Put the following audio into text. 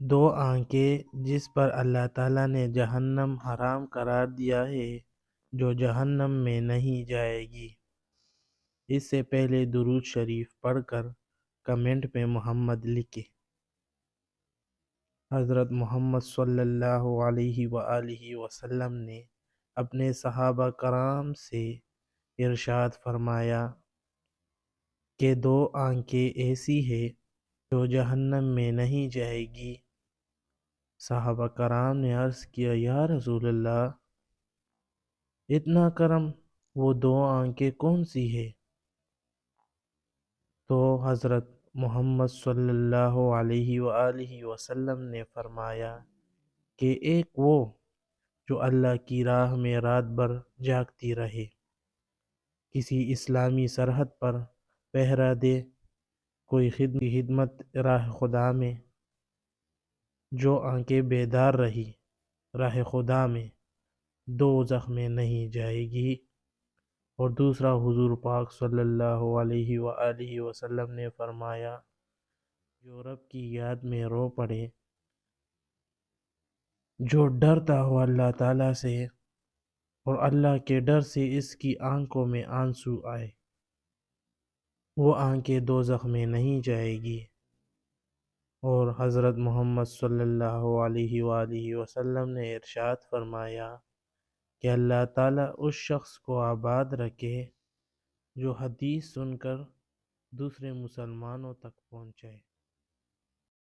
دو آنکھیں جس پر اللہ تعالیٰ نے جہنم حرام قرار دیا ہے، جو جہنم میں نہیں جائے گی۔ اس سے پہلے درود شریف پڑھ کر کمنٹ میں محمد لکھیں حضرت محمد صلی اللہ علیہ وآلہ وسلم نے اپنے صحابہ کرام سے ارشاد فرمایا کہ دو آنکھیں ایسی ہیں جو جہنم میں نہیں جائے گی۔ صحابہ کرام نے عرض کیا، یا رسول اللہ، اتنا کرم، وہ دو آنکھیں کون سی ہے تو حضرت محمد صلی اللہ علیہ وآلہ وسلم نے فرمایا کہ ایک وہ جو اللہ کی راہ میں رات بھر جاگتی رہے، کسی اسلامی سرحد پر پہرہ دے، کوئی خدمت راہ خدا میں جو آنکھیں بیدار رہی، راہ خدا میں دوزخ میں نہیں جائے گی۔ اور دوسرا حضور پاک صلی اللہ علیہ وآلہ وسلم نے فرمایا، جو رب کی یاد میں رو پڑے، جو ڈرتا ہو اللہ تعالیٰ سے اور اللہ کے ڈر سے اس کی آنکھوں میں آنسو آئے، وہ آنکھیں دوزخ میں نہیں جائے گی۔ اور حضرت محمد صلی اللہ علیہ وآلہ وسلم نے ارشاد فرمایا کہ اللہ تعالیٰ اس شخص کو آباد رکھے جو حدیث سن کر دوسرے مسلمانوں تک پہنچائے